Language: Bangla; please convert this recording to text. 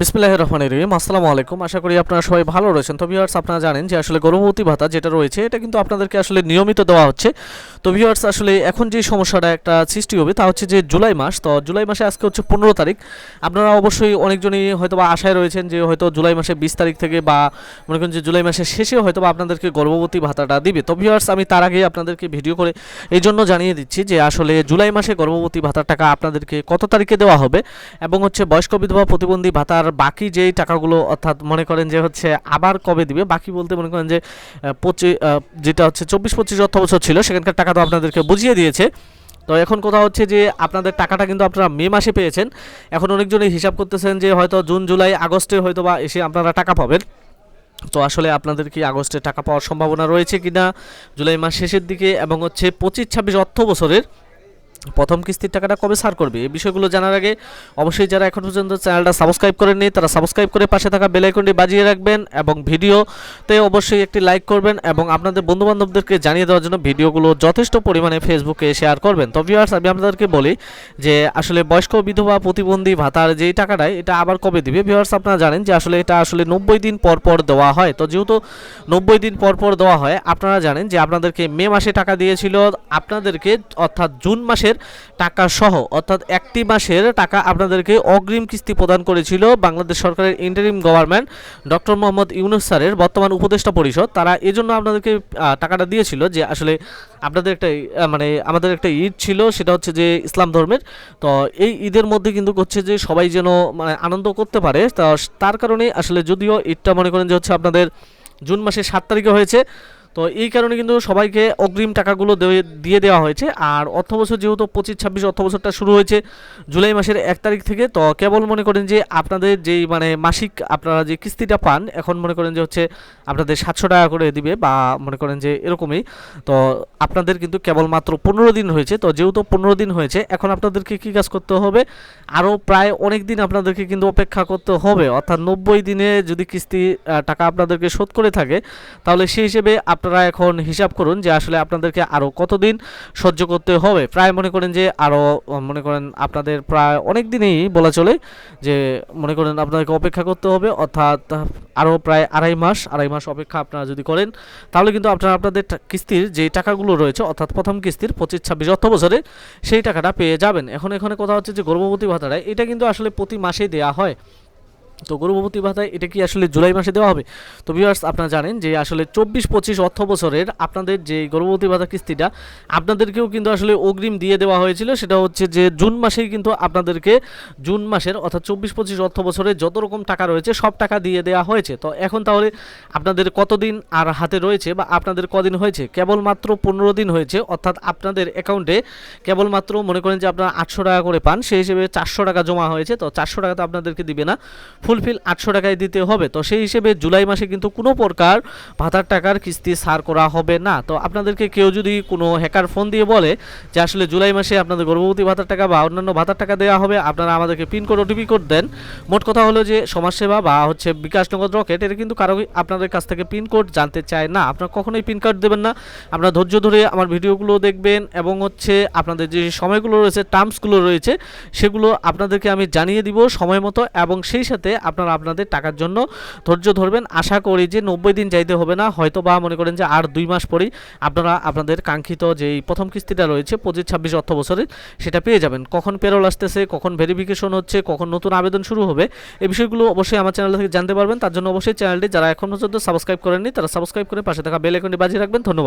বিসমিল্লাহ রহমান রহিম। আসসালামু আলাইকুম আশা করি আপনারা সবাই ভালো রয়েছেন। তো ভিউয়ার্স আপনারা জানেন যে আসলে গর্ভবতী ভাতা যেটা রয়েছে, এটা কিন্তু আপনাদেরকে আসলে নিয়মিত দেওয়া হচ্ছে। তো ভিউয়ার্স আসলে এখন যে সমস্যাটা একটা সৃষ্টি হবে, তা হচ্ছে যে জুলাই মাস। তো জুলাই মাসে আজকে হচ্ছে পনেরো তারিখ। আপনারা অবশ্যই অনেকজনই হয়তো বা আশায় রয়েছেন যে হয়তো জুলাই মাসে বিশ তারিখ থেকে বা মনে করেন যে জুলাই মাসের শেষে হয়তো বা আপনাদেরকে গর্ভবতী ভাতাটা দিবে। তো ভিউয়ার্স আমি তার আগে আপনাদেরকে ভিডিও করে এই জন্য জানিয়ে দিচ্ছি যে আসলে জুলাই মাসে গর্ভবতী ভাতার টাকা আপনাদেরকে কত তারিখে দেওয়া হবে এবং হচ্ছে বয়স্ক বিধবা প্রতিবন্ধী ভাতার বাকি যেই টাকাগুলো অর্থাৎ মনে করেন যে হচ্ছে আবার কবে দিবে, বাকি বলতে মনে করেন যে পঁচিশ যেটা হচ্ছে চব্বিশ পঁচিশ অর্থ বছর ছিল, সেখানকার টাকা তো আপনাদেরকে বুঝিয়ে দিয়েছে। তো এখন কথা হচ্ছে যে, আপনাদের টাকাটা কিন্তু আপনারা মে মাসে পেয়েছেন। এখন অনেকজনই হিসাব করতেছেন যে, হয়তো জুন, জুলাই, আগস্টে হয়তো বা এসে আপনারা টাকা পাবেন। তো আসলে আপনাদের কি আগস্টে টাকা পাওয়ার সম্ভাবনা রয়েছে কিনা? জুলাই মাস শেষের দিকে এবং হচ্ছে পঁচিশ, ছাব্বিশ অর্থ বছরের প্রথম কিস্তির টাকাটা কবে সার করবে? এই বিষয়গুলো জানার আগে অবশ্যই যারা এখন পর্যন্ত চ্যানেলটা সাবস্ক্রাইব করেননি, তারা সাবস্ক্রাইব করে পাশে থাকা বেল আইকনটি বাজিয়ে রাখবেন এবং ভিডিওতে অবশ্যই একটি লাইক করবেন এবং আপনাদের বন্ধুবান্ধবদেরকে জানিয়ে দেওয়ার জন্য ভিডিওগুলো যথেষ্ট পরিমাণে ফেসবুকে শেয়ার করবেন। তো ভিউয়ার্স আমি আপনাদেরকে বলি যে আসলে বয়স্ক বিধবা প্রতিবন্ধী ভাতার যেই টাকাটাই এটা আবার কবে দিবে? ভিউয়ার্স আপনারা জানেন যে আসলে এটা আসলে নব্বই দিন পর পর দেওয়া হয়। তো যেহেতু নব্বই দিন পর পর দেওয়া হয়, আপনারা জানেন যে আপনাদেরকে মে মাসে টাকা দিয়েছিল, আপনাদেরকে অর্থাৎ জুন মাসের টাকা সহ, অর্থাৎ একটি মাসের টাকা আপনাদেরকে অগ্রিম কিস্তি প্রদান করেছিল বাংলাদেশ সরকারের interim government doctor Mohammad Yunus স্যারের বর্তমান উপদেষ্টা পরিষদ। তারা এজন্য আপনাদেরকে টাকাটা দিয়েছিল যে আসলে আপনাদের একটা মানে আমাদের একটা ঈদ ছিল, সেটা হচ্ছে যে ইসলাম ধর্মের। তো এই ঈদের মধ্যে কিন্তু হচ্ছে যে সবাই যেন মানে আনন্দ করতে পারে। তার কারণে আসলে যদিও ঈদটা মনে করেন যে হচ্ছে আপনাদের জুন মাসের সাত তারিখে হয়েছে তো এই কারণে কিন্তু সবাইকে অগ্রিম টাকাগুলো দিয়ে দেওয়া হয়েছে। আর অর্থ বছর যেহেতু পঁচিশ, ছাব্বিশ অর্থ বছরটা শুরু হয়েছে জুলাই মাসের এক তারিখ থেকে, তো কেবল মনে করেন যে আপনাদের যেই মানে মাসিক আপনারা যে কিস্তিটা পান, এখন মনে করেন যে হচ্ছে আপনাদের সাতশো টাকা করে দিবে বা মনে করেন যে এরকমই। তো আপনাদের কিন্তু কেবলমাত্র পনেরো দিন হয়েছে, তো যেহেতু পনেরো দিন হয়েছে, এখন আপনাদেরকে কী কাজ করতে হবে? আরও প্রায় অনেক দিন আপনাদেরকে কিন্তু অপেক্ষা করতে হবে। অর্থাৎ নব্বই দিনে যদি কিস্তি টাকা আপনাদেরকে শোধ করে থাকে, তাহলে সেই হিসেবে আপনারা এখন হিসাব করুন যে আসলে আপনাদেরকে আরও কতদিন সহ্য করতে হবে। প্রায় মনে করেন যে আরও মনে করেন আপনাদের প্রায় অনেক দিনই বলা চলে যে মনে করেন আপনাদেরকে অপেক্ষা করতে হবে, অর্থাৎ আরও প্রায় আড়াই মাস আড়াই মাস অপেক্ষা আপনারা যদি করেন, তাহলে কিন্তু আপনারা আপনাদের কিস্তির যে টাকাগুলো রয়েছে, অর্থাৎ প্রথম কিস্তির পঁচিশ, ছাব্বিশ অর্থ বছরে সেই টাকাটা পেয়ে যাবেন। এখন এখানে কথা হচ্ছে যে গর্ভবতী ভাতাটা এটা কিন্তু আসলে প্রতি মাসেই দেওয়া হয়। তো গর্ভবতী ভাতায় এটা কি আসলে জুলাই মাসে দেওয়া হবে? তো ভিউয়ার্স আপনারা জানেন যে আসলে চব্বিশ পঁচিশ অর্থ বছরের আপনাদের যে গর্ভবতী ভাতা কিস্তিটা, আপনাদেরকেও কিন্তু আসলে অগ্রিম দিয়ে দেওয়া হয়েছিল। সেটা হচ্ছে যে জুন মাসেই কিন্তু আপনাদেরকে জুন মাসের অর্থাৎ চব্বিশ পঁচিশ অর্থ বছরে যত রকম টাকা রয়েছে, সব টাকা দিয়ে দেওয়া হয়েছে। তো এখন তাহলে আপনাদের কতদিন আর হাতে রয়েছে বা আপনাদের কদিন হয়েছে? কেবলমাত্র পনেরো দিন হয়েছে, অর্থাৎ আপনাদের অ্যাকাউন্টে কেবলমাত্র মনে করেন যে আপনারা আটশো টাকা করে পান, সেই হিসেবে চারশো টাকা জমা হয়েছে। তো চারশো টাকা তো আপনাদেরকে দিবে না। ফুলফিল আটশো টাকায় দিতে হবে। তো সেই হিসেবে জুলাই মাসে কিন্তু কোনো প্রকার ভাতার টাকার কিস্তি সার করা হবে না। তো আপনাদেরকে কেউ যদি কোনো হ্যাকার ফোন দিয়ে বলে যে আসলে জুলাই মাসে আপনাদের গর্ভবতী ভাতার টাকা বা অন্যান্য ভাতার টাকা দেওয়া হবে, আপনারা আমাদেরকে পিন কোড ওটিপি কোড দেন। মোট কথা হলো যে সমাজসেবা বা হচ্ছে বিকাশ নগদ রকেট, এটা কিন্তু কারও আপনাদের কাছ থেকে পিন কোড জানতে চায় না। আপনারা কখনোই পিন কোড দেবেন না। আপনারা ধৈর্য ধরে আমার ভিডিওগুলো দেখবেন এবং হচ্ছে আপনাদের যে সময়গুলো রয়েছে, টার্মসগুলো রয়েছে, সেগুলো আপনাদেরকে আমি জানিয়ে দিব সময় মতো এবং সেই সাথে আপনারা আপনাদের টাকার জন্য ধৈর্য ধরবেন। আশা করি যে নব্বই দিন যাইতে হবে না। হয়তো বা মনে করেন যে আর দুই মাস পরেই আপনারা আপনাদের কাঙ্ক্ষিত যেই প্রথম কিস্তিটা রয়েছে, পঁচিশ, ছাব্বিশ অর্থ বছরের, সেটা পেয়ে যাবেন। কখন পেরোল আসতেছে, কখন ভেরিফিকেশন হচ্ছে, কখন নতুন আবেদন শুরু হবে, এই বিষয়গুলো অবশ্যই আমার চ্যানেল থেকে জানতে পারবেন। তার জন্য অবশ্যই চ্যানেলটি যারা এখন পর্যন্ত সাবস্ক্রাইব করেননি, তারা সাবস্ক্রাইব করে পাশে থাকা বেল আইকনটি বাজিয়ে রাখবেন। ধন্যবাদ।